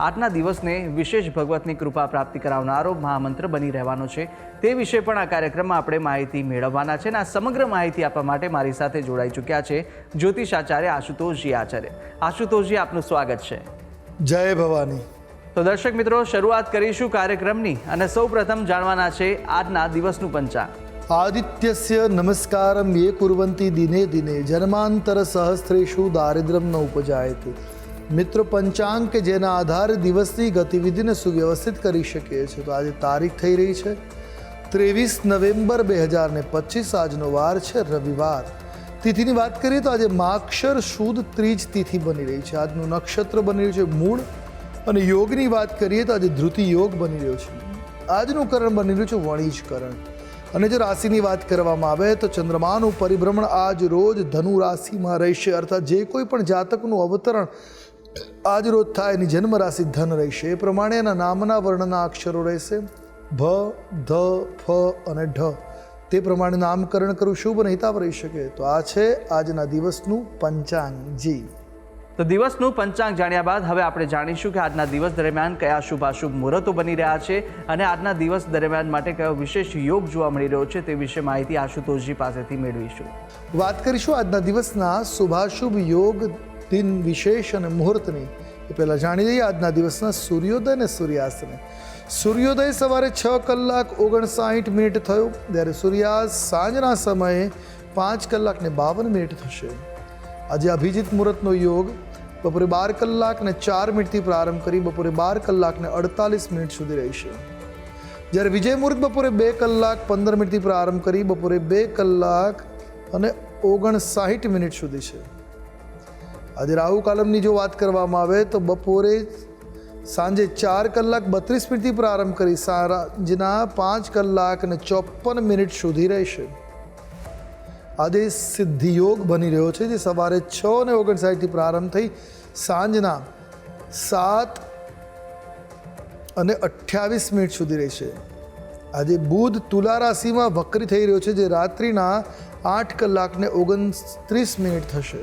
આજના દિવસને વિશેષ ભગવતની કૃપા પ્રાપ્તિ કરાવનારો મહામંત્ર બની રહેવાનો છે. તે વિશે પણ આ કાર્યક્રમમાં આપણે માહિતી મેળવવાના છે અને આ સમગ્ર માહિતી આપવા માટે મારી સાથે જોડાઈ ચૂક્યા છે જ્યોતિષ આચાર્ય આશુતોષજી આચાર્ય. આશુતોષજી આપનું સ્વાગત છે. જય ભવાની. તો દર્શક મિત્રો શરૂઆત કરીશું કાર્યક્રમની અને સૌ પ્રથમ જાણવાના છે આજના દિવસનું પંચાંગ. આદિત્યસ્ય નમસ્કારમ એ કુર્વંતી દિને દિને જન્માંતર સહસ્ત્રેશુ દારિદ્ર્યમ ન ઉપજાયતે. મિત્ર પંચાંગ કે જેના આધારે દિવસની ગતિવિધિને સુવ્યવસ્થિત કરી શકીએ છીએ. તો આજે તારીખ થઈ રહી છે. ત્રેવીસ નવેમ્બર બે હજાર ને પચીસ આજનો વાર છે રવિવાર. તિથિની વાત કરીએ તો આજે માક્ષર શુદ્ધ ત્રીજ તિથિ બની રહી છે. આજનું નક્ષત્ર બની રહ્યું છે મૂળ. અને યોગની વાત કરીએ તો આજે ધૃતિ યોગ બની રહ્યો છે. આજનું કરણ બની રહ્યું છે વણિજકરણ અને જો રાશિની વાત કરવામાં આવે તો ચંદ્રમાનું પરિભ્રમણ આજ રોજ ધનુ રાશિમાં રહેશે. અર્થાત જે કોઈ પણ જાતકનું અવતરણ આજ રોજ થાય એની જન્મ રાશિ ધન રહેશે. એ પ્રમાણે એના નામના વર્ણના અક્ષરો રહેશે. ભ ધ ફ અને ઢ. તે પ્રમાણે નામકરણ કરવું શુભ અને હિતાવ રહી શકે. તો આ છે આજના દિવસનું પંચાંગ જી તો દિવસનું પંચાંગ જાણ્યા બાદ હવે આપણે જાણીશું કે આજના દિવસ દરમિયાન કયા શુભાશુભ મુહૂર્તો બની રહ્યા છે અને આજના દિવસ દરમિયાન માટે કયો વિશેષ યોગ જોવા મળી રહ્યો છે તે વિશે માહિતી આશુતોષજી પાસેથી મેળવીશું. વાત કરીશું આજના દિવસના શુભાશુભ યોગ દિન વિશેષ અને મુહૂર્તની. એ પહેલાં જાણી લઈએ આજના દિવસના સૂર્યોદય અને સૂર્યાસ્તને. સૂર્યોદય સવારે છ કલાક ઓગણસાઠ મિનિટ થયો, જ્યારે સૂર્યાસ્ત સાંજના સમયે પાંચ કલાકને બાવન મિનિટ થશે. આજે અભિજીત મુહૂર્તનો યોગ બપોરે બાર કલાક ને ચાર મિનિટથી પ્રારંભ કરી બપોરે બાર કલાકને અડતાલીસ મિનિટ સુધી રહેશે. જ્યારે વિજય મુહૂર્ત બપોરે બે કલાક પંદર મિનિટથી પ્રારંભ કરી બપોરે બે કલાક અને ઓગણસાઠ મિનિટ સુધી છે. આજે રાહુ કાલમની જો વાત કરવામાં આવે તો બપોરે સાંજે ચાર કલાક બત્રીસ મિનિટથી પ્રારંભ કરી સાંજના પાંચ કલાક અને ચોપન મિનિટ સુધી રહેશે. આજે સિદ્ધિયોગ બની રહ્યો છે, જે સવારે છ અને ઓગણસાઠથી પ્રારંભ થઈ સાંજના સાત અને અઠ્યાવીસ મિનિટ સુધી રહેશે. આજે બુધ તુલા રાશિમાં વક્રી થઈ રહ્યો છે, જે રાત્રિના આઠ કલાકને ઓગણત્રીસ મિનિટ થશે.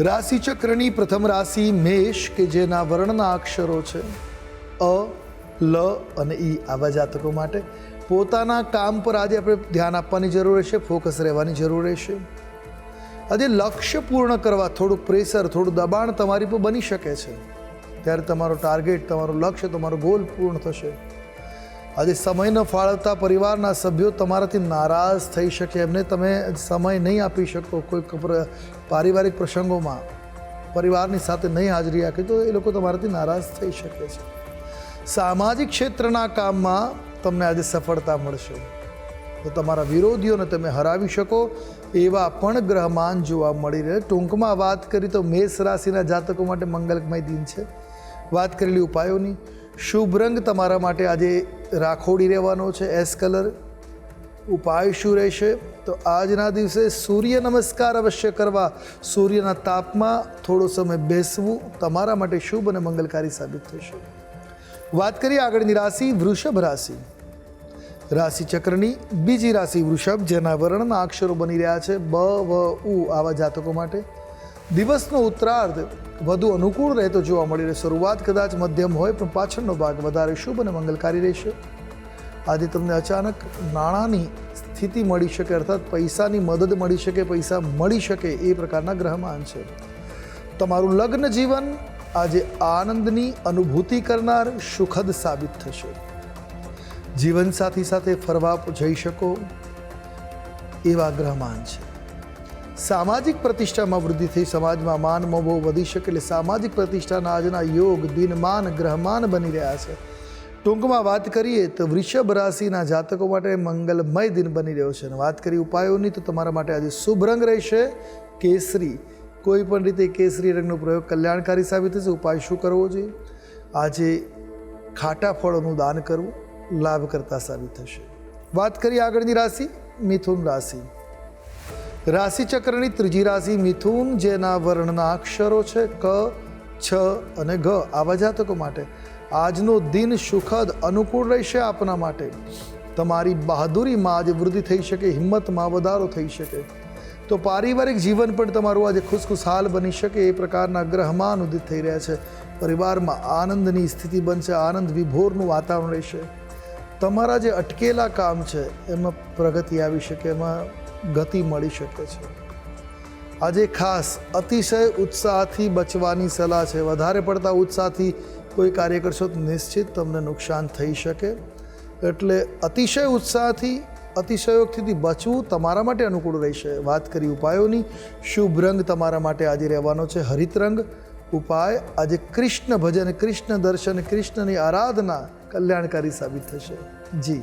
રાશિ ચક્રની પ્રથમ રાશિ મેષ, કે જેના વર્ણના અક્ષરો છે, અ, લ અને ઈ. આવા જાતકો માટે પોતાના કામ પર આજે આપણે ધ્યાન આપવાની જરૂર રહેશે, ફોકસ રહેવાની જરૂર રહેશે. આજે લક્ષ્ય પૂર્ણ કરવા થોડુંક પ્રેશર, થોડું દબાણ તમારી પર બની શકે છે. ત્યારે તમારો ટાર્ગેટ, તમારું લક્ષ્ય, તમારો ગોલ પૂર્ણ થશે. આજે સમય ન ફાળવતા પરિવારના સભ્યો તમારાથી નારાજ થઈ શકે. એમને તમે સમય નહીં આપી શકો કોઈ પારિવારિક પ્રસંગોમાં. પરિવારની સાથે નહીં હાજરી આપી તો એ લોકો તમારાથી નારાજ થઈ શકે છે. સામાજિક ક્ષેત્રના કામમાં તમને આજે સફળતા મળશે. તો તમારા વિરોધીઓને તમે હરાવી શકો, એવા પણ ગ્રહમાન જોવા મળી રહે ટૂંકમાં વાત કરી તો મેષ રાશિના જાતકો માટે મંગલમય દિન છે. વાત કરેલી ઉપાયોની શુભ રંગ તમારા માટે આજે રાખોડી રહેવાનો છે એસ કલર ઉપાય શું રહેશે. તો આજના દિવસે સૂર્ય નમસ્કાર અવશ્ય કરવા. સૂર્યના તાપમાં થોડો સમય બેસવું તમારા માટે શુભ અને મંગલકારી સાબિત થશે. વાત કરીએ આગળની રાશિ, વૃષભ રાશિ. રાશિચક્રની બીજી રાશિ વૃષભ, જેના વર્ણના અક્ષરો બની રહ્યા છે, બ, વ, ઉ, આવા જાતકો માટે. દિવસનો ઉત્તરાર્ધ વધુ અનુકૂળ રહેતો જોવા મળી રહ્યો શરૂઆત કદાચ મધ્યમ હોય, પણ પાછળનો ભાગ વધારે શુભ અને મંગલકારી રહેશે. આજે તમને અચાનક નાણાંની સ્થિતિ મળી શકે, અર્થાત પૈસાની મદદ મળી શકે, પૈસા મળી શકે એ પ્રકારના ગ્રહમાન છે. તમારું લગ્ન જીવન આજે આનંદની અનુભૂતિ કરનાર સુખદ સાબિત થશે. જીવનસાથી સાથે ફરવા જઈ શકો એવા ગ્રહમાન છે. સામાજિક પ્રતિષ્ઠામાં વૃદ્ધિ થઈ, સમાજમાં માન મોભો વધી શકે એટલે સામાજિક પ્રતિષ્ઠાના આજના યોગ દિનમાન ગ્રહમાન બની રહ્યા છે. ટૂંકમાં વાત કરીએ તો વૃષભ રાશિના જાતકો માટે મંગલમય દિન બની રહ્યો છે. અને વાત કરી ઉપાયોની, તો તમારા માટે આજે શુભ રંગ રહેશે કેસરી. કોઈ પણ રીતે કેસરી રંગનો પ્રયોગ કલ્યાણકારી સાબિત થશે. ઉપાય શું કરવો જોઈએ? આજે ખાટા ફળોનું દાન કરવું લાભકર્તા સાબિત થશે. વાત કરીએ આગળની રાશિ, મિથુન રાશિ. રાશિ ચક્રની ત્રીજી રાશિ મિથુન, જેના વર્ણના અક્ષરો છે ક, છ અને ઘ. આવા જાતકો માટે આજનો દિન સુખદ, અનુકૂળ રહેશે આપના માટે. તમારી બહાદુરીમાં આજે વૃદ્ધિ થઈ શકે હિંમતમાં વધારો થઈ શકે. તો પારિવારિક જીવન પણ તમારું આજે ખુશખુશાલ બની શકે, એ પ્રકારના ગ્રહમાન ઉદિત થઈ રહ્યા છે. પરિવારમાં આનંદની સ્થિતિ બનશે, આનંદ વિભોરનું વાતાવરણ રહેશે. તમારા જે અટકેલા કામ છે, એમાં પ્રગતિ આવી શકે, એમાં ગતિ મળી શકે છે. આજે ખાસ અતિશય ઉત્સાહથી બચવાની સલાહ છે. વધારે પડતા ઉત્સાહથી કોઈ કાર્ય કરશો તો નિશ્ચિત તમને નુકસાન થઈ શકે. એટલે અતિશય ઉત્સાહથી અતિશયોક્તિથી બચવું તમારા માટે અનુકૂળ રહેશે. વાત કરી ઉપાયોની. શુભ રંગ તમારા માટે આજે રહેવાનો છે. હરિત રંગ. ઉપાય, આજે કૃષ્ણ ભજન, કૃષ્ણ દર્શન, કૃષ્ણની આરાધના કલ્યાણકારી સાબિત થશે. જી.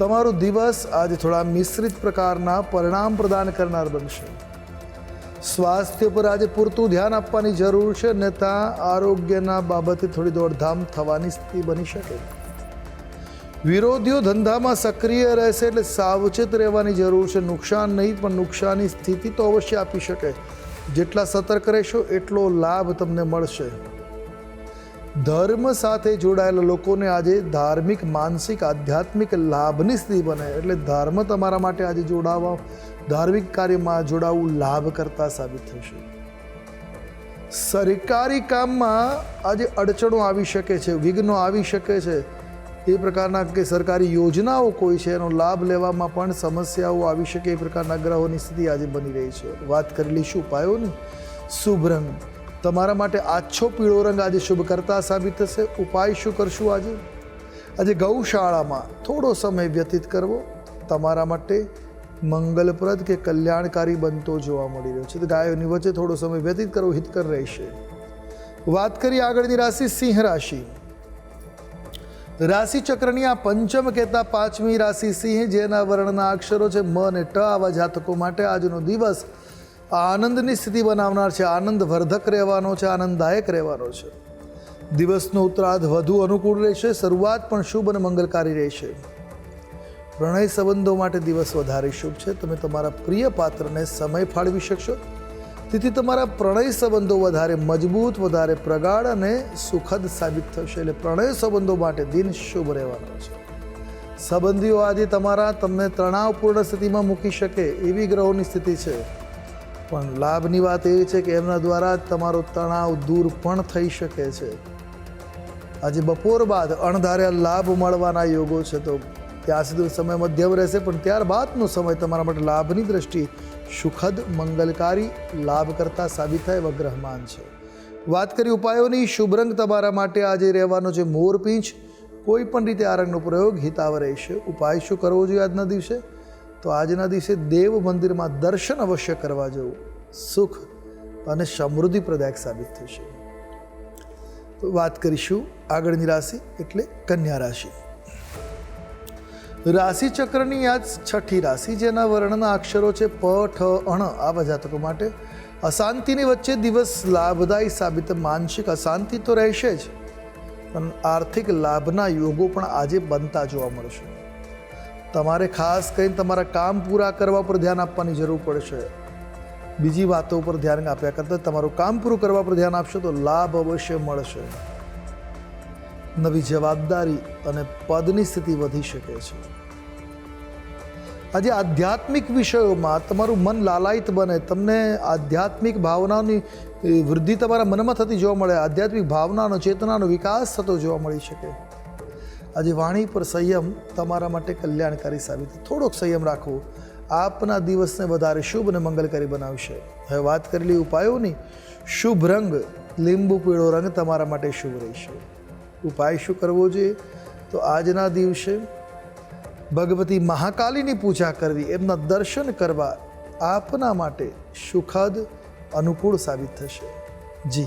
તમારો દિવસ આજે થોડા મિશ્રિત પ્રકારના પરિણામ પ્રદાન કરનાર બનશે. સ્વાસ્થ્ય પર આજે પૂરતું ધ્યાન આપવાની જરૂર છે અન્યથા આરોગ્યના બાબતે થોડી દોડધામ થવાની સ્થિતિ બની શકે. વિરોધીઓ ધંધામાં સક્રિય રહેશે એટલે સાવચેત રહેવાની જરૂર છે. નુકસાન નહીં, પણ નુકસાનની સ્થિતિ તો અવશ્ય આપી શકે. જેટલા સતર્ક રહેશો, એટલો લાભ તમને મળશે. ધર્મ સાથે જોડાયેલા લોકોને આજે ધાર્મિક, માનસિક, આધ્યાત્મિક લાભની સ્થિતિ બને. એટલે ધર્મ તમારા માટે આજે જોડાવા, ધાર્મિક કાર્યમાં જોડાવું લાભ કરતા સાબિત થશે. સરકારી કામમાં આજે અડચણો આવી શકે છે, વિઘ્નો આવી શકે છે. એ પ્રકારના કે સરકારી યોજનાઓ કોઈ છે, એનો લાભ લેવામાં પણ સમસ્યાઓ આવી શકે, એ પ્રકારના ગ્રહોની સ્થિતિ આજે બની રહી છે. વાત કરી લઈશું ઉપાયોની શુભ રંગ. તમારા માટે આછો પીળો રંગ આજે શુભકર્તા સાબિત થશે. ઉપાય શું કરશું આજે? આજે ગૌશાળામાં થોડો સમય વ્યતીત કરવો. તમારા માટે મંગલપ્રદ કે કલ્યાણકારી બનતો જોવા મળી રહ્યો છે. તો ગાયોની વચ્ચે થોડો સમય વ્યતીત કરવો હિતકર રહેશે. વાત કરીએ આગળની રાશિ સિંહ રાશિ. રાશિ ચક્રની આ પંચમ કહેતા પાંચમી રાશિ સિંહ, જેના વર્ણના અક્ષરો છે મ અને ટ. આવા જાતકો માટે આજનો દિવસ આનંદની સ્થિતિ બનાવનાર છે આનંદ વર્ધક રહેવાનો છે, આનંદદાયક રહેવાનો છે. દિવસનો ઉત્તરાર્ધ વધુ અનુકૂળ રહેશે, શરૂઆત પણ શુભ અને મંગલકારી રહેશે. પ્રણય સંબંધો માટે દિવસ વધારે શુભ છે. તમે તમારા પ્રિય પાત્રને સમય ફાળવી શકશો. તેથી તમારા પ્રણય સંબંધો વધારે મજબૂત, વધારે પ્રગાઢ અને સુખદ સાબિત થશે. એટલે પ્રણય સંબંધો માટે દિન શુભ રહેવાનો છે. સંબંધીઓ આજે તમારા તમને તણાવપૂર્ણ સ્થિતિમાં મૂકી શકે એવી ગ્રહોની સ્થિતિ છે. પણ લાભની વાત એ છે કે એમના દ્વારા જ તમારો તણાવ દૂર પણ થઈ શકે છે. આજે બપોર બાદ અણધાર્યા લાભ મળવાના યોગો છે તો ત્યાં સુધી સમય મધ્યમ રહેશે, પણ ત્યારબાદનો સમય તમારા માટે લાભની દ્રષ્ટિ સુખદ, મંગલકારી લાભ કરતા સાબિત થાય એવા ગ્રહમાન છે. વાત કરી ઉપાયોની, શુભ રંગ તમારા માટે આજે રહેવાનો છે મોરપીંછ કોઈ પણ રીતે આ રંગનો પ્રયોગ હિતાવ રહેશે ઉપાય શું કરવો જોઈએ આજના દિવસે? તો આજના દિવસે દેવ મંદિરમાં દર્શન અવશ્ય કરવા જવું સુખ અને સમૃદ્ધિ પ્રદાયક સાબિત થશે. તો વાત કરીશું આગળની રાશિ એટલે કન્યા રાશિ. રાશિ ચક્રની આ છઠ્ઠી રાશિ જેના વર્ણના અક્ષરો છે પ, ઠ, અણ આવા જાતકો માટે અશાંતિની વચ્ચે દિવસ લાભદાયી સાબિત માનસિક અશાંતિ તો રહેશે જ. પણ આર્થિક લાભના યોગો પણ આજે બનતા જોવા મળશે. તમારે ખાસ કરીને તમારા કામ પૂરા કરવા પર ધ્યાન આપવાની જરૂર પડશે. બીજી વાતો પર ધ્યાન આપ્યા કરતાં તમારું કામ પૂરું કરવા પર ધ્યાન આપશો તો લાભ અવશ્ય મળશે. નવી જવાબદારી અને પદની સ્થિતિ વધી શકે છે. આજે આધ્યાત્મિક વિષયોમાં તમારું મન લાલાયિત બને, તમને આધ્યાત્મિક ભાવનાની વૃદ્ધિ તમારા મનમાં થતી જોવા મળે, આધ્યાત્મિક ભાવનાનો, ચેતનાનો વિકાસ થતો જોવા મળી શકે. આજે વાણી પર સંયમ તમારા માટે કલ્યાણકારી સાબિત થોડોક સંયમ રાખવો આપના દિવસને વધારે શુભ અને મંગલકારી બનાવશે. હવે વાત કરેલી ઉપાયોની. શુભ રંગ, લીંબુ પીળો રંગ તમારા માટે શુભ રહેશે. ઉપાય શું કરવો જોઈએ? તો આજના દિવસે ભગવતી મહાકાલીની પૂજા કરવી, એમના દર્શન કરવા આપના માટે સુખદ, અનુકૂળ સાબિત થશે. જી.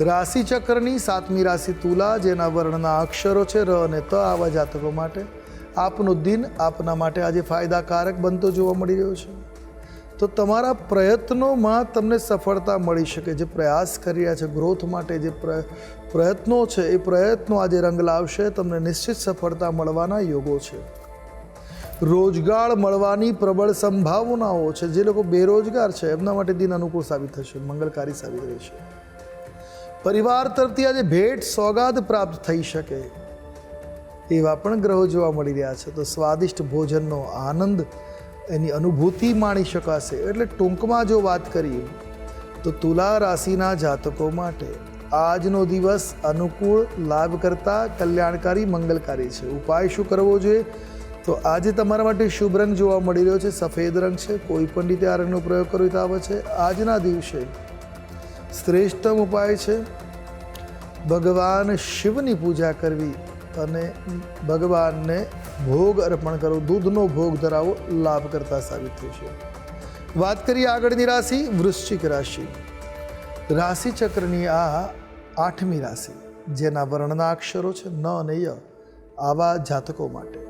રાશિ ચક્રની સાતમી રાશિ તુલા, જેના વર્ણના અક્ષરો છે ર અને ત આવા જાતકો માટે. આપનો દિન આપના માટે આજે ફાયદાકારક બનતો જોવા મળી રહ્યો છે. તો તમારા પ્રયત્નોમાં તમને સફળતા મળી શકે. જે પ્રયાસ કરી રહ્યા છે, ગ્રોથ માટે જે પ્ર, પ્રયત્નો છે, એ પ્રયત્નો આજે રંગ લાવશે. તમને નિશ્ચિત સફળતા મળવાના યોગો છે. રોજગાર મળવાની પ્રબળ સંભાવનાઓ છે. જે લોકો બેરોજગાર છે, એમના માટે દિન અનુકૂળ સાબિત થશે. મંગલકારી સાબિત રહેશે. પરિવાર તરફથી આજે ભેટ સોગાદ પ્રાપ્ત થઈ શકે એવા પણ ગ્રહો જોવા મળી રહ્યા છે. તો સ્વાદિષ્ટ ભોજનનો આનંદ એની અનુભૂતિ માણી શકાશે. એટલે ટૂંકમાં જો વાત કરીએ, તો તુલા રાશિના જાતકો માટે આજનો દિવસ અનુકૂળ લાભ કરતા કલ્યાણકારી, મંગલકારી છે. ઉપાય શું કરવો જોઈએ? તો આજે તમારા માટે શુભ રંગ જોવા મળી રહ્યો છે. સફેદ રંગ છે. કોઈ પણ રીતે આ રંગનો પ્રયોગ કરવો આવે છે. આજના દિવસે શ્રેષ્ઠમ ઉપાય છે. ભગવાન શિવની પૂજા કરવી અને ભગવાનને ભોગ અર્પણ કરવો દૂધનો ભોગ ધરાવો, લાભ કરતા સાબિત થશે વાત કરીએ આગળની રાશિ, વૃશ્ચિક રાશિ. રાશિ ચક્રની આ આઠમી રાશિ, જેના વર્ણના અક્ષરો છે, ન અને ય, આવા જાતકો માટે.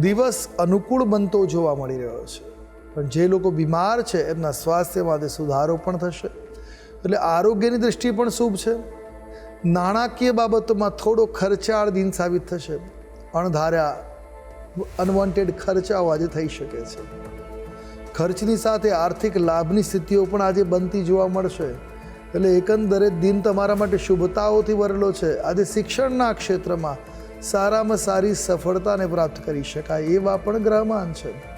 દિવસ અનુકૂળ બનતો જોવા મળી રહ્યો છે. પણ જે લોકો બીમાર છે, એમના સ્વાસ્થ્યમાં તે સુધારો પણ થશે. એટલે આરોગ્યની દ્રષ્ટિએ પણ શુભ છે. નાણાકીય બાબતોમાં થોડો ખર્ચાળ દિન સાબિત થશે. અણધાર્યા અનવોન્ટેડ ખર્ચાઓ આજે થઈ શકે છે. ખર્ચની સાથે આર્થિક લાભની સ્થિતિઓ પણ આજે બનતી જોવા મળશે. એટલે એકંદરે દિન તમારા માટે શુભતાઓથી ભરેલો છે. આજે શિક્ષણના ક્ષેત્રમાં સારામાં સારી સફળતાને પ્રાપ્ત કરી શકાય એવા પણ ગ્રહમાન છે.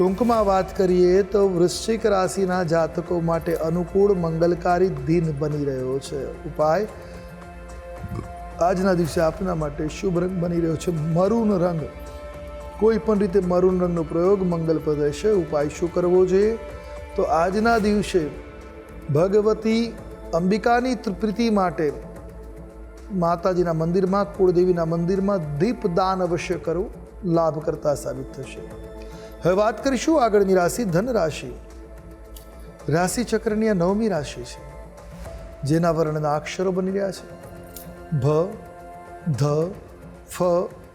ટૂંકમાં વાત કરીએ તો વૃશ્ચિક રાશિના જાતકો માટે અનુકૂળ મંગલકારી દિન બની રહ્યો છે. ઉપાય? આજના દિવસે આપના માટે શુભ રંગ બની રહ્યો છે. મરૂન રંગ. કોઈ પણ રીતે મરૂન રંગનો પ્રયોગ મંગલપ્રદ રહેશે. ઉપાય શું કરવો જોઈએ? તો આજના દિવસે ભગવતી અંબિકાની તૃપ્તિ માટે માતાજીના મંદિરમાં, કુળદેવીના મંદિરમાં દીપદાન અવશ્ય કરવું લાભ કરતા સાબિત થશે. હવે વાત કરીશું આગળની રાશિ ધન રાશિ રાશિ ચક્રની આ નવમી રાશિ છે, જેના વર્ણના અક્ષરો બની રહ્યા છે. ભ, ધ, ફ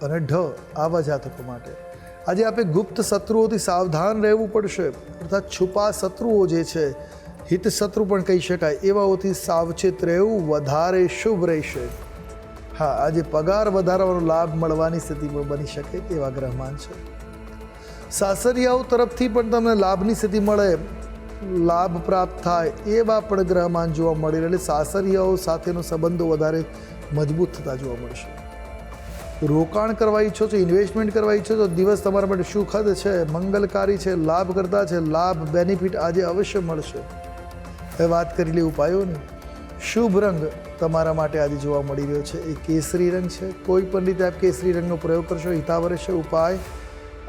અને ઢ આવા જાતકો માટે. આજે આપણે ગુપ્ત શત્રુઓથી સાવધાન રહેવું પડશે. અર્થાત છુપા શત્રુઓ જે છે હિત શત્રુ પણ કહી શકાય, એવાઓથી સાવચેત રહેવું વધારે શુભ રહેશે. હા, આજે પગાર વધારવાનો લાભ મળવાની સ્થિતિ પણ બની શકે એવા ગ્રહમાન છે. સાસરિયાઓ તરફથી પણ તમને લાભની સ્થિતિ મળે, લાભ પ્રાપ્ત થાય એવા પણ ગ્રહમાન જોવા મળી એટલે સાસરિયાઓ સાથેનો સંબંધો વધારે મજબૂત થતા જોવા મળશે રોકાણ કરવા ઈચ્છો છો ઇન્વેસ્ટમેન્ટ કરવા ઈચ્છો છો, દિવસ તમારા માટે સુખદ છે, મંગલકારી છે લાભ કરતા છે, લાભ બેનિફિટ આજે અવશ્ય મળશે. હવે વાત કરી લે ઉપાયોની. શુભ રંગ તમારા માટે આજે જોવા મળી રહ્યો છે. એ કેસરી રંગ છે. કોઈ પણ રીતે આપ કેસરી રંગનો પ્રયોગ કરશો, હિતાવર છે ઉપાય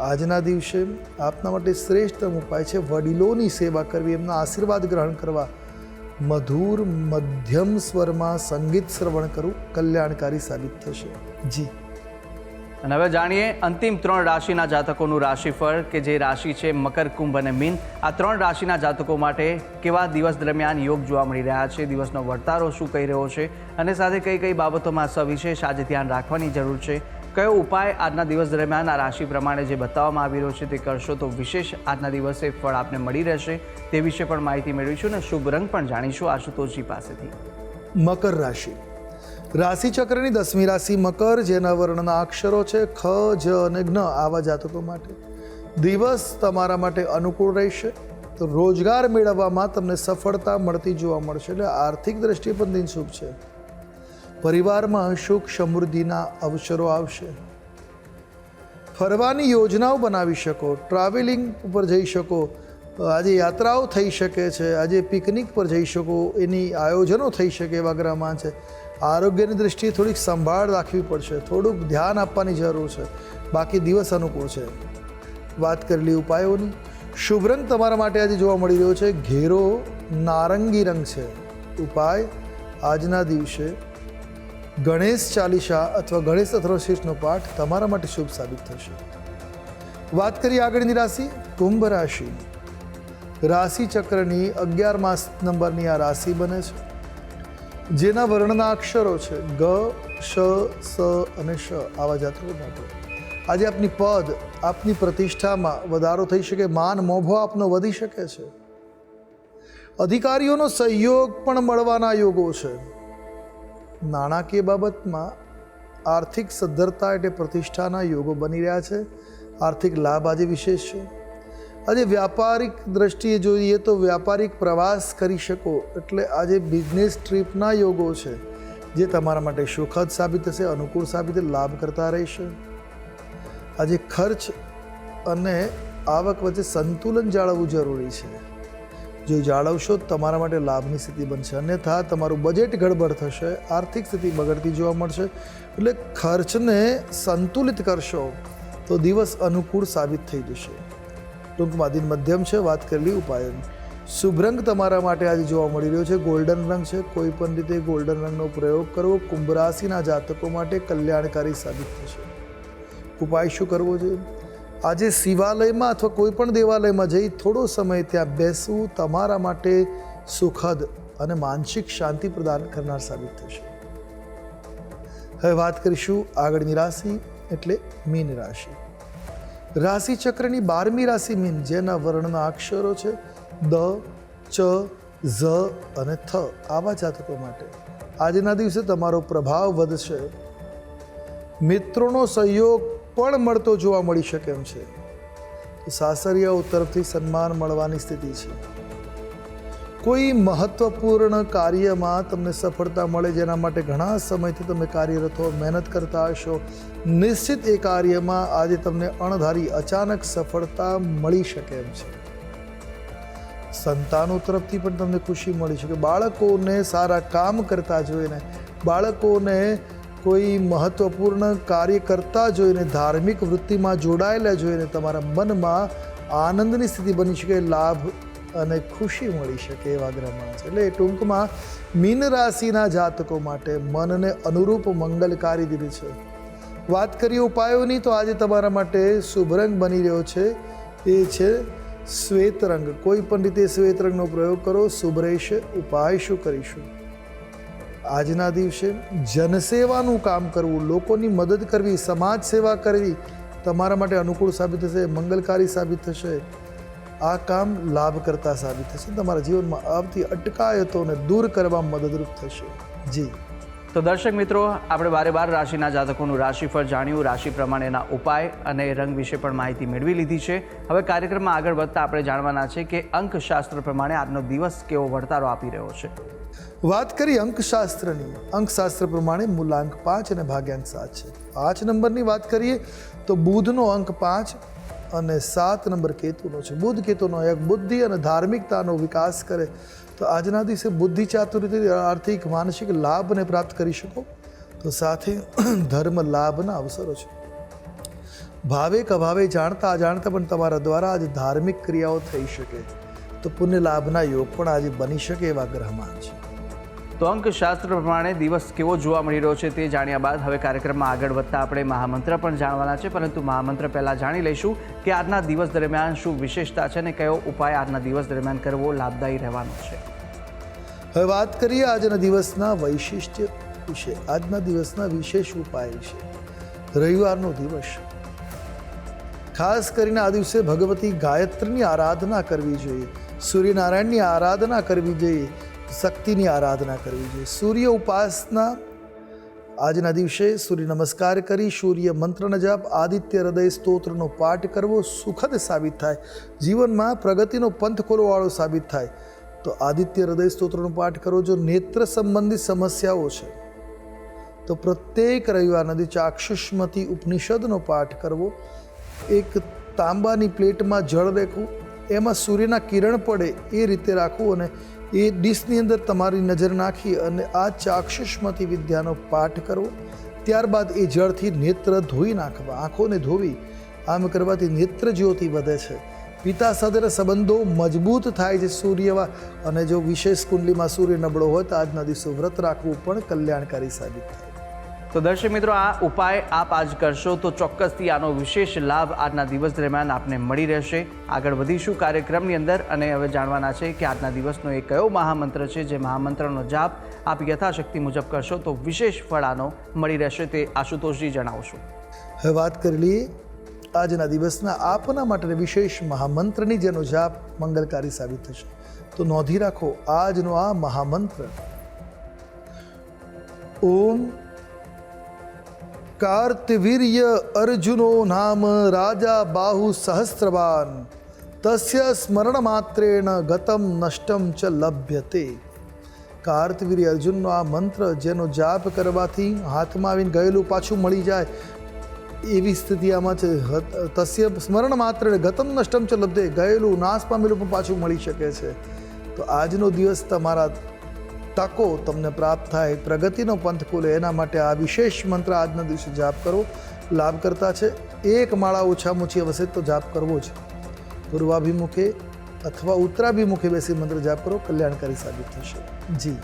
આજના દિવસે આપના માટે શ્રેષ્ઠતમ ઉપાય છે વડીલોની સેવા કરવી, એમના આશીર્વાદ ગ્રહણ કરવા. મધુર મધ્યમ સ્વરમાં સંગીત શ્રવણ કરવું કલ્યાણકારી સાબિત થશે. જી. અને હવે જાણીએ અંતિમ ત્રણ રાશિના જાતકોનું રાશિફળ કે જે રાશિ છે મકર, કુંભ અને મીન. આ ત્રણ રાશિના જાતકો માટે કેવા દિવસ દરમિયાન યોગ જોવા મળી રહ્યા છે, દિવસનો વર્તારો શું કહી રહ્યો છે અને સાથે કઈ કઈ બાબતોમાં સવિશેષ આજે ધ્યાન રાખવાની જરૂર છે કયો ઉપાય આજના દિવસ દરમિયાન આ રાશિ પ્રમાણે જે બતાવવામાં આવી રહ્યો છે તે કરશો તો વિશેષ આજના દિવસે ફળ આપને મળી રહેશે તે વિશે પણ માહિતી મેળવીશું અને શુભ રંગ પણ જાણીશું આશુતોષજી પાસેથી. મકર રાશિ. રાશિચક્રની દસમી રાશિ મકર, જેના વર્ણના અક્ષરો છે ખ, જ અને જ્ઞ આવા જાતકો માટે. દિવસ તમારા માટે અનુકૂળ રહેશે. તો રોજગાર મેળવવામાં તમને સફળતા મળતી જોવા મળશે. એટલે આર્થિક દ્રષ્ટિએ પણ દિન શુભ છે. પરિવારમાં સુખ સમૃદ્ધિના અવસરો આવશે. ફરવાની યોજનાઓ બનાવી શકો, ટ્રાવેલિંગ ઉપર જઈ શકો, આજે યાત્રાઓ થઈ શકે છે, આજે પિકનિક પર જઈ શકો, એની આયોજનો થઈ શકે એવા ગ્રહમાં છે. આરોગ્યની દૃષ્ટિએ થોડીક સંભાળ રાખવી પડશે, થોડુંક ધ્યાન આપવાની જરૂર છે, બાકી દિવસ અનુકૂળ છે. વાત કરેલી ઉપાયોની, શુભ રંગ તમારા માટે આજે જોવા મળી રહ્યો છે, ઘેરો નારંગી રંગ છે. ઉપાય, આજના દિવસે ગણેશ ચાલીસા અથવા ગણેશ અથર્વશીર્ષનો પાઠ તમારા માટે શુભ સાબિત થશે. વાત કરીએ આગળની રાશિ, કુંભ રાશિ. રાશિ ચક્રની અગિયાર માસ નંબરની આ રાશિ બને છે. જેના વર્ણના અક્ષરો છે ગ, શ, સ અને શ આવા જાતકો આજે આપની પદ, આપની પ્રતિષ્ઠામાં વધારો થઈ શકે, માન મોભો આપનો વધી શકે છે. અધિકારીઓનો સહયોગ પણ મળવાના યોગો છે. નાણાકીય બાબતમાં આર્થિક સદ્ધરતા એટલે પ્રતિષ્ઠાના યોગો બની રહ્યા છે. આર્થિક લાભ આજે વિશેષ છે. આજે વ્યાપારિક દ્રષ્ટિએ જોઈએ તો વ્યાપારિક પ્રવાસ કરી શકો એટલે આજે બિઝનેસ ટ્રીપના યોગો છે, જે તમારા માટે સુખદ સાબિત થશે, અનુકૂળ સાબિત લાભ કરતા રહેશે. આજે ખર્ચ અને આવક વચ્ચે સંતુલન જાળવવું જરૂરી છે. જો જાળવશો તમારા માટે લાભની સ્થિતિ બનશે. અન્યથા તમારું બજેટ ગડબડ થશે, આર્થિક સ્થિતિ બગડતી જોવા મળશે, એટલે ખર્ચને સંતુલિત કરશો તો દિવસ અનુકૂળ સાબિત થઈ જશે. ટૂંકમાં દિન મધ્યમ છે, વાત કરેલી ઉપાયોની. શુભ રંગ તમારા માટે આજે જોવા મળી રહ્યો છે ગોલ્ડન રંગ છે. કોઈ પણ રીતે ગોલ્ડન રંગનો પ્રયોગ કરવો કુંભ રાશિના જાતકો માટે કલ્યાણકારી સાબિત થશે. ઉપાય શું કરવો જોઈએ? આજે શિવાલયમાં અથવા કોઈ પણ દેવાલયમાં જઈ થોડો સમય ત્યાં બેસવું તમારા માટે સુખદ અને માનસિક શાંતિ પ્રદાન કરનાર સાબિત થશે હવે વાત કરીશું આગળની રાશિ એટલે મીન રાશિ. રાશિ ચક્રની બારમી રાશિ મીન, જેના વર્ણના અક્ષરો છે દ, ચ, ઝ અને થ, આવા જાતકો માટે. આજના દિવસે તમારો પ્રભાવ વધશે. મિત્રોનો સહયોગ પણ મળતો જોવા મળી શકે એમ છે. સાસરિયાઓ તરફથી સન્માન મળવાની સ્થિતિ છે. કોઈ મહત્વપૂર્ણ કાર્યમાં તમને સફળતા મળે જેના માટે ઘણા સમયથી તમે કાર્યરત હો મહેનત કરતા હશો, નિશ્ચિત એ કાર્યમાં આજે તમને અણધારી અચાનક સફળતા મળી શકે એમ છે. સંતાનો તરફથી પણ તમને ખુશી મળી શકે. બાળકોને સારા કામ કરતા જોઈને, બાળકોને કોઈ મહત્વપૂર્ણ કાર્ય કરતા જોઈને, ધાર્મિક વૃત્તિમાં જોડાયેલા જોઈને તમારા મનમાં આનંદની સ્થિતિ બની શકે, લાભ અને ખુશી મળી શકે એવા ગ્રહમાં છે. એટલે ટૂંકમાં મીન રાશિના જાતકો માટે મનને અનુરૂપ મંગલકારી દીધી છે. વાત કરીએ ઉપાયોની, તો આજે તમારા માટે શુભ રંગ બની રહ્યો છે. એ છે શ્વેત રંગ. કોઈ પણ રીતે શ્વેત રંગનો પ્રયોગ કરો, શુભ રહેશે, ઉપાય શું કરીશું? આજના દિવસે જનસેવાનું કામ કરવું, લોકોની મદદ કરવી, સમાજ સેવા કરવી તમારા માટે અનુકૂળ સાબિત થશે, મંગલકારી સાબિત થશે. આ કામ લાભકર્તા સાબિત થશે. તમારા જીવનમાં આવતી અટકાયતોને દૂર કરવામાં મદદરૂપ થશે. જી. તો દર્શક મિત્રો, આપણે બારે બાર રાશિના જાતકોનું રાશિફળ જાણ્યું, રાશિ પ્રમાણેના ઉપાય અને રંગ વિશે પણ માહિતી મેળવી લીધી છે. હવે કાર્યક્રમમાં આગળ વધતા આપણે જાણવાના છે કે અંકશાસ્ત્ર પ્રમાણે આજનો દિવસ કેવો વળતારો આપી રહ્યો છે. વાત કરી અંકશાસ્ત્રની. અંકશાસ્ત્ર પ્રમાણે મૂલાંક પાંચ અને ભાગ્યાંક સાત છે. પાંચ નંબરની વાત કરીએ તો બુધનો અંક પાંચ અને સાત નંબર કેતુનો છે. બુધ કેતુનો એક બુદ્ધિ અને ધાર્મિકતાનો વિકાસ કરે તો આજના દિવસે બુદ્ધિ ચાતુર્યથી આર્થિક, માનસિક લાભને પ્રાપ્ત કરી શકો. તો સાથે ધર્મ લાભના અવસરો છે. ભાવે કભાવે જાણતા અજાણતા પણ તમારા દ્વારા આજે ધાર્મિક ક્રિયાઓ થઈ શકે. તો પુણ્ય લાભના યોગ પણ આજે બની શકે એવા ગ્રહમાન છે. તો અંકશાસ્ત્ર પ્રમાણે દિવસ કેવો જોવા મળી રહ્યો છે તે જાણ્યા બાદ હવે કાર્યક્રમમાં આગળ વધતા આપણે મહામંત્ર પણ જાણવાના છે, પરંતુ મહામંત્ર પહેલાં જાણી લઈશું કે આજના દિવસ દરમિયાન શું વિશેષતા છે અને કયો ઉપાય આજના દિવસ દરમિયાન કરવો લાભદાયી રહેવાનો છે. હવે વાત કરીએ આજના દિવસના વૈશિષ્ટ્ય વિશે. આજના દિવસના વિશેષ ઉપાય છે રવિવારનો દિવસ. ખાસ કરીને આ દિવસે ભગવતી ગાયત્રીની આરાધના કરવી જોઈએ. સૂર્યનારાયણની આરાધના કરવી જોઈએ. શક્તિની આરાધના કરવી જોઈએ. સૂર્ય ઉપાસના આજના દિવસે સૂર્ય નમસ્કાર કરી, સૂર્ય મંત્રનો જાપ, આદિત્ય હૃદય સ્તોત્રનો પાઠ કરવો સુખદ સાબિત થાય. જીવનમાં પ્રગતિનો પંથ ખોલવાળો સાબિત થાય. તો આદિત્ય હૃદય સ્તોત્રનો પાઠ કરો. જો નેત્ર સંબંધિત સમસ્યાઓ છે, તો પ્રત્યેક રવિવારના દિવસે ચાક્ષુષ્મતી ઉપનિષદનો પાઠ કરવો. એક તાંબાની પ્લેટમાં જળ રાખવું. એમાં સૂર્યના કિરણ પડે એ રીતે રાખવું અને એ ડીશની અંદર તમારી નજર નાખી અને આ ચાક્ષુષ્મતી વિદ્યાનો પાઠ કરવો ત્યારબાદ એ જળથી નેત્ર ધોઈ નાખવા, આંખોને ધોવી, આમ કરવાથી નેત્ર જ્યોતિ વધે છે. પિતા સાથેના સંબંધો મજબૂત થાય છે સૂર્યવા અને જો વિશેષ કુંડલીમાં સૂર્ય નબળો હોય તો આજના દિવસે વ્રત રાખવું પણ કલ્યાણકારી સાબિત થાય. તો દર્શક મિત્રો, આ ઉપાય આપ આજ કરશો તો ચોક્કસથી આનો વિશેષ લાભ આજના દિવસ દરમિયાન આપને મળી રહેશે. આગળ વધીશું કાર્યક્રમની અંદર અને હવે જાણવાના છે કે આજના દિવસનો એ કયો મહામંત્ર છે જે મહામંત્રનો જાપ આપ યથાશક્તિ મુજબ કરશો તો વિશેષ ફળ આનો મળી રહેશે તે આશુતોષજી જણાવશો. હવે વાત કરી લઈએ આજના દિવસના આપના માટે વિશેષ મહામંત્રની જેનો જાપ મંગલકારી સાબિત થશે. તો નોંધી રાખો આજનો આ મહામંત્ર. ઓમ કાર્તવીર્ય અર્જુનો નામ રાજા બાહુ સહસ્રવાન તસ્ય સ્મરણ માત્રેણ ગતમ નષ્ટમ ચ લભ્યતે કાર્તવીર્ય અર્જુનનો આ મંત્ર જેનો જાપ કરવાથી હાથમાં આવીને ગયેલું પાછું મળી જાય એવી સ્થિતિ આમાં છે તસ્ય સ્મરણ માત્ર ગતમ નષ્ટમ ચ લબ્ધે ગયેલું નાશ પામેલું પણ પાછું મળી શકે છે તો આજનો દિવસ તમારા તકો તમને પ્રાપ્ત થાય. પ્રગતિનો પંથ ખુલે. એના માટે આ વિશેષ મંત્ર આજના દિવસે જાપ કરો. લાભ કરતા છે. એક માળા ઓછામાં ઓછી અવશ્ય તો જાપ કરવો જ. પૂર્વાભિમુખે અથવા ઉત્તરાભિમુખે બેસી મંત્ર જાપ કરો. કલ્યાણકારી સાબિત થશે. જી.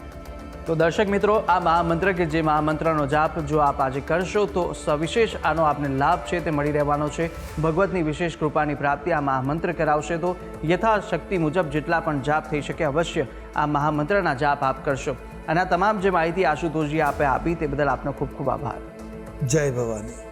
તો દર્શક મિત્રો, આ મહામંત્ર કે જે મહામંત્રનો જાપ જો આપ આજે કરશો, તો સવિશેષ આનો આપને લાભ છે તે મળી રહેવાનો છે. ભગવતની વિશેષ કૃપાની પ્રાપ્તિ આ મહામંત્ર કરાવશે તો યથાશક્તિ મુજબ જેટલા પણ જાપ થઈ શકે અવશ્ય આ મહામંત્રના જાપ આપ કરશો. અને આ તમામ જે માહિતી આશુતોષજી આપે આપી, તે બદલ આપનો ખૂબ ખૂબ આભાર. જય ભવાની.